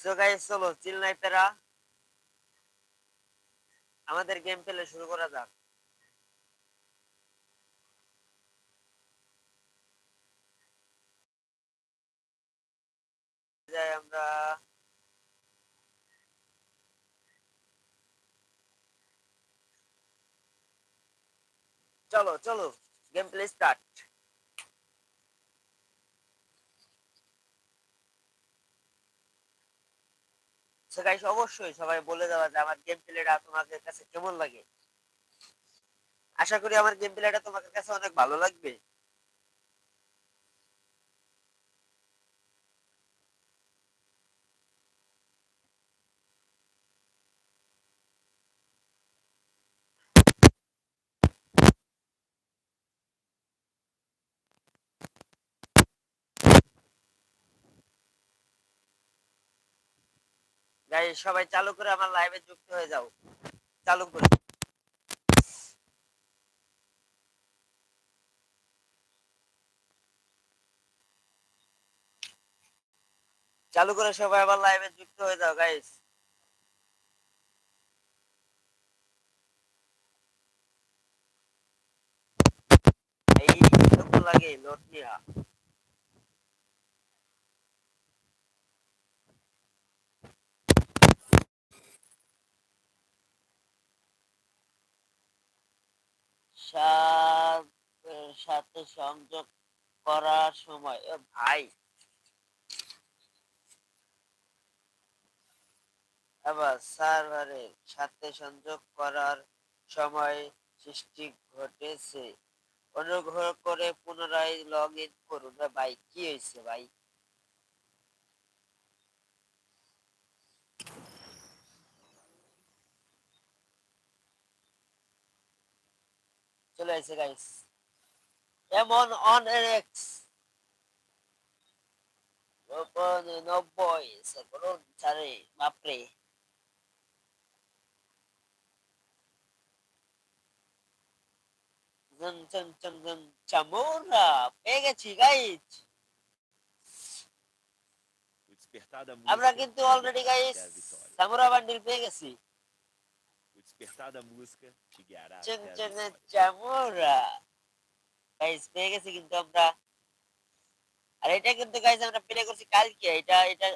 So guys চলো চিল নাইপেরা আমাদের game play শুরু করা যাক। যাই আমরা চলো চলো game play start so guys অবশ্যই সবাই বলে দেওয়া যে আমার গেম প্লেটা তোমাদের কাছে কেমন লাগে? আশা করি আমার গেম প্লেটা তোমাদের কাছে অনেক ভালো লাগবে। গাইস সবাই চালু করে আমার লাইভে যুক্ত হয়ে যাও। চালু করে। চালু করে সবাই আবার লাইভে যুক্ত হয়ে যাও গাইস এই লাগে লোট সাথ- সাথে সংযোগ করার সময় ভাই। আবার সার্ভারের সাথে সংযোগ করার সময় সৃষ্টি ঘটেছে। অনুগ্রহ করে পুনরায় লগ ইন করুন। ভাই, কি হয়েছে ভাই? চলে আসে guys এমন অন এক্স নব্বই সেকেন্ড চারে বাপরে জন জন জন জন চামোরা পেয়ে গেছি গাইস O despertar da আমরা música কিন্তু te already guys guiará até a vitória. সামুরা bundle পেয়ে গেছি O despertar da música te guiará até চন a guys পেয়ে গেছি কিন্তু আমরা। আর এটা কিন্তু গাইস আমরা প্লে করছি কালকে। এটা এটা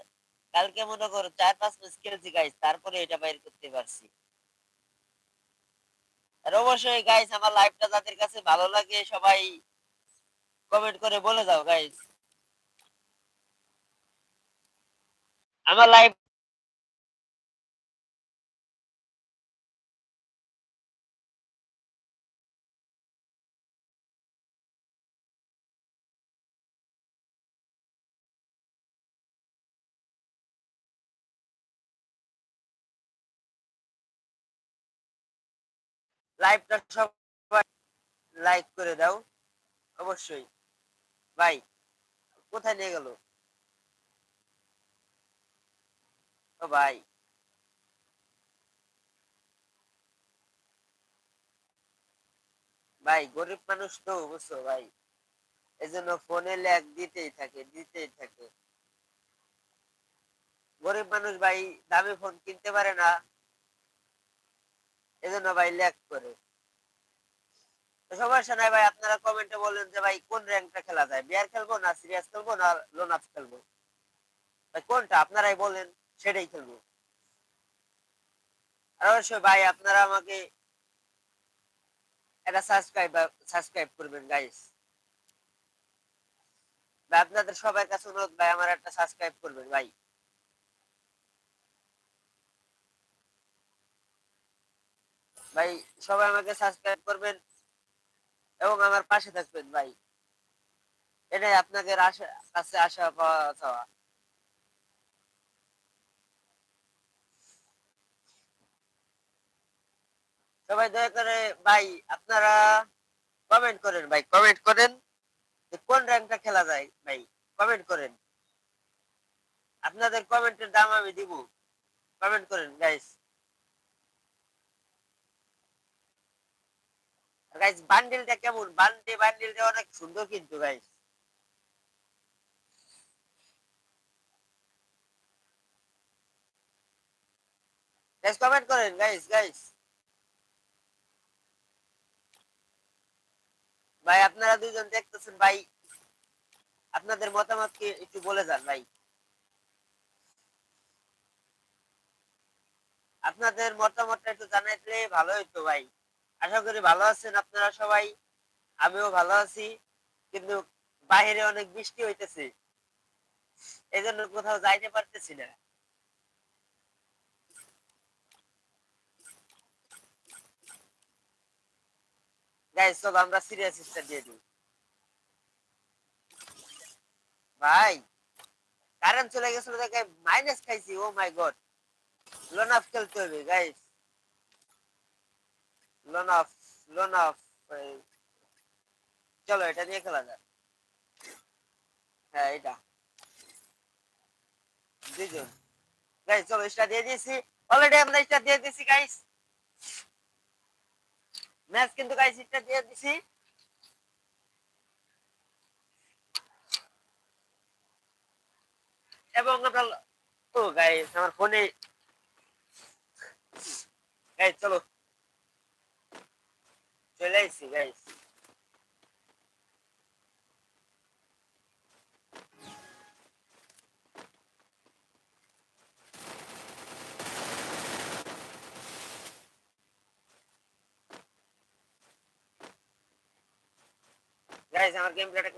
কালকে মনে করো চার পাঁচ ম্যাচ খেলেছি গাইস তারপরে এটা বাইর করতে পারছি। আর অবশ্যই গাইস আমার লাইভটা যাদের কাছে ভালো লাগে, সবাই কমেন্ট করে বলে দাও গাইস আমার লাইভ লাইভটা সবাই লাইক করে দাও, অবশ্যই। ভাই, কোথায় নিয়ে গেল? ও ভাই। ভাই, গরিব মানুষ তো, বুঝছ ভাই? এই জন্য ফোনে ল্যাগ দিতেই থাকে দিতেই থাকে। গরিব মানুষ ভাই, দামি ফোন কিনতে পারে না। এজন্য ভাই ল্যাগ করে। সমস্যা নাই ভাই, আপনারা কমেন্টে বলেন যে ভাই কোন র্যাঙ্কটা খেলা যায় বিয়ার খেলব না সিরিয়াস খেলব না লোন আপ খেলব? ভাই কোনটা? আপনারাই বলেন, সেটাই খেলব। আর অবশ্যই ভাই, আপনারা আমাকে একটা সাবস্ক্রাইব সাবস্ক্রাইব করবেন গাইস ভাই, আপনাদের সবার কাছে অনুরোধ, ভাই, আমার একটা সাবস্ক্রাইব করবেন, ভাই। ভাই, সবাই আমাকে সাবস্ক্রাইব করবেন এবং আমার পাশে থাকবেন ভাই। এটাই আপনাদের কাছে আশা পাওয়া সবাই দয়া করে ভাই, আপনারা কমেন্ট করেন ভাই কমেন্ট করেন যে কোন র্যাঙ্কটা খেলা যায় ভাই কমেন্ট করেন। আপনাদের কমেন্টের দাম আমি দিব। কমেন্ট করেন গাইস গাইস বান্ডিলটা কেমন? বান্ডি বান্ডিলটা অনেক সুন্দর কিন্তু গাইস গাইস কমেন্ট করেন গাইস গাইস ভাই, আপনারা দুজন দেখতেছেন, ভাই। আপনাদের মতামত কি একটু বলে যান, ভাই। আপনাদের মতামতটা একটু জানাইলে ভালো হইতো, ভাই। আশা করি ভালো আছেন আপনারা সবাই। আমিও ভালো আছি, কিন্তু বাইরে অনেক বৃষ্টি হইতেছে। এই জন্য কোথাও যাইতে পারতেছি না। গাইস চলো আমরা সিরিয়াস স্টার দিয়ে দিই। ভাই কারেন্ট চলে গেছিল দেখে মাইনাস খাইছি oh my god lone wolf খেলতে হবে guys lone wolf lone wolf চলো এটা নিয়ে খেলা যাক। হ্যাঁ এটা। দুজন গাইস চলো স্টার দিয়ে দিয়েছি। অলরেডি আমরা স্টার দিয়ে দিয়েছি গাইস ম্যাচ কিন্তু গাইস স্টার দিয়ে দিছি এবং আমরা, ও গাইস আমার ফোনে গাইস চলো। চলে আইছি গাইস গাইস আমার গেম প্লেটা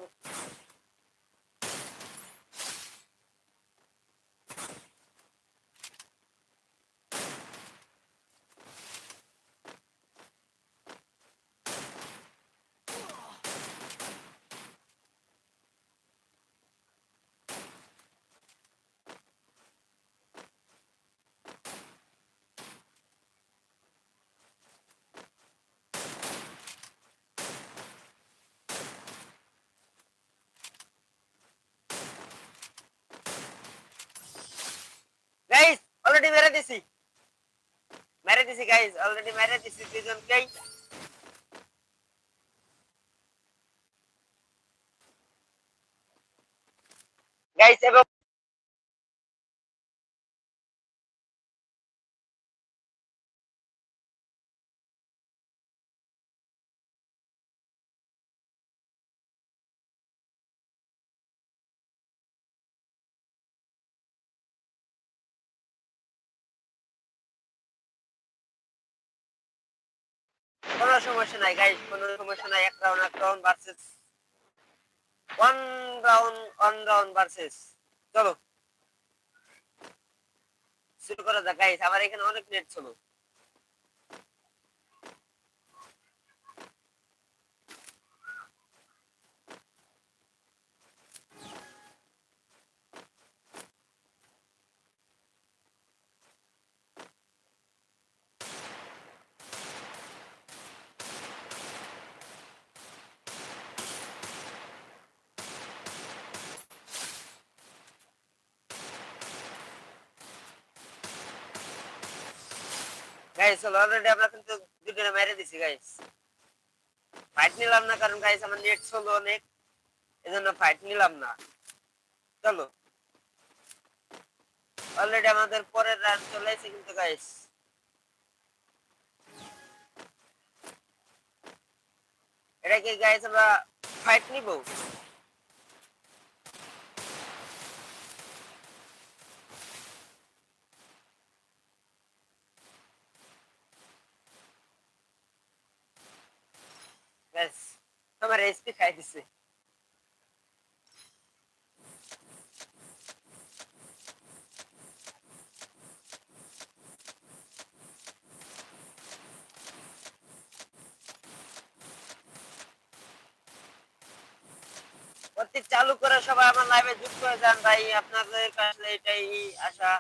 গাইস অলরেডি মেরে দিছি মেরে দিছি গাইস অলরেডি মেরে দিছি দুজনকেই গাইস এবং সমস্যা নাই গাইস কোনো সমস্যা নাই, এক রাউন্ড এক round versus one round one round চলো। শুরু করা যাক গাইস আমার এখানে অনেক নেট ছিল। গাইস চলো অলরেডি আমরা কিন্তু দুটো মেরে দিছি গাইস ফাইট নিলাম না, কারণ গাইস আমার নেট ছিল অনেক। এজন্য ফাইট নিলাম না। চলো। অলরেডি আমাদের পরের রান চলে এসেছে কিন্তু গাইস এটা কি গাইস আমরা ফাইট নিব? আমার চালু করে সবাই আমার লাইভে যুক্ত হয়ে যান ভাই, আপনাদের কাছে এটাই আশা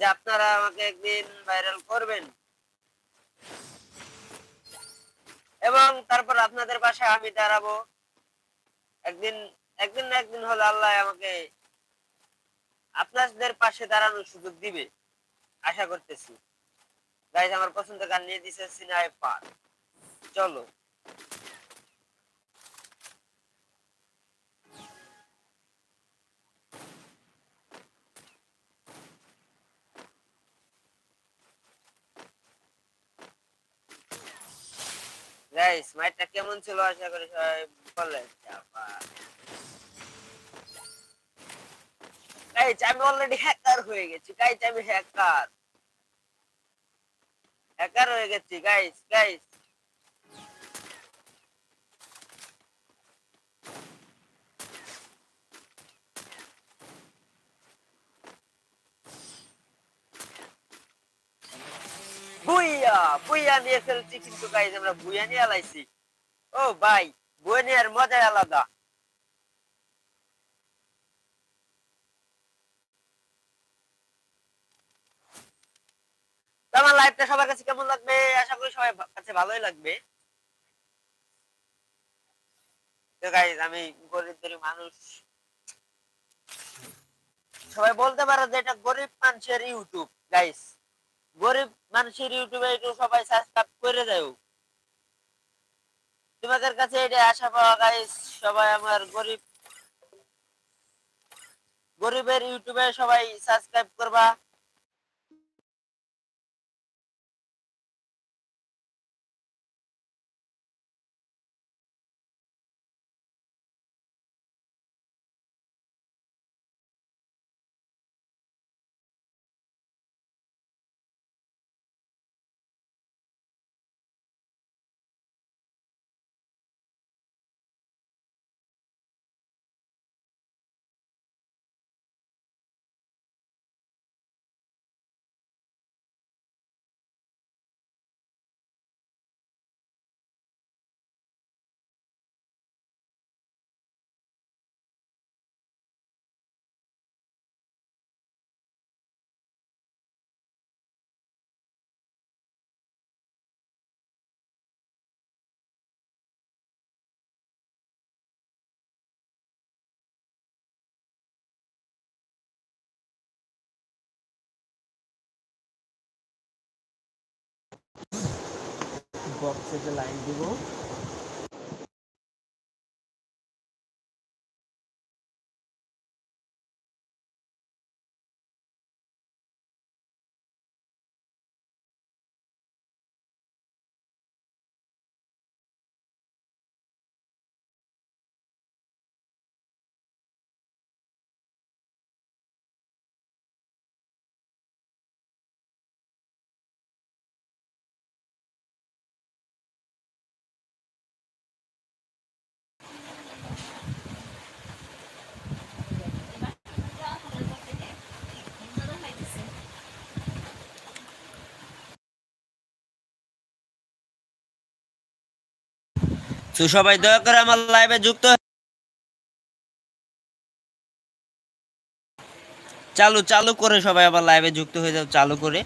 যে আপনারা আমাকে একদিন ভাইরাল করবেন। এবং তারপর আপনাদের পাশে আমি দাঁড়াবো। একদিন একদিন না একদিন হলো আল্লাহ আমাকে আপনাদের পাশে দাঁড়ানোর সুযোগ দিবে, আশা করতেছি। গাইজ আমার পছন্দের গান নিয়ে দিছে সিনাই পার। চলো। গাইস মাইটটা কেমন ছিল আশা করি সবাই বললেন গাইস আমি অলরেডি হ্যাকার হয়ে গেছি। গাইস আমি হ্যাকার হ্যাকার হয়ে গেছি গাইস গাইস বুইয়া বুইয়া নিয়ে ফেলছি কিন্তু গাইজ আমরা বুইয়া নিয়ে আলাইছি। ও ভাই মজাই আলাদা। আমার লাইফটা সবার কাছে কেমন লাগবে? আশা করি সবাই কাছে ভালোই লাগবে। তো গাইজ আমি গরিব গরিব মানুষ। সবাই বলতে পারো যে এটা গরিব মানুষের ইউটিউব গাইস গরিব মানুষের ইউটিউবে একটু সবাই সাবস্ক্রাইব করে দেও তোমাদের কাছে এটা আশা পাওয়া গাইস সবাই আমার গরিব, গরিবের ইউটিউবে সবাই সাবস্ক্রাইব করবা। বক্সে যে লাইন দিব তো সবাই দয়া করে আমার লাইভে যুক্ত চালু চালু করে সবাই আমার লাইভে যুক্ত হয়ে যাও, চালু করে।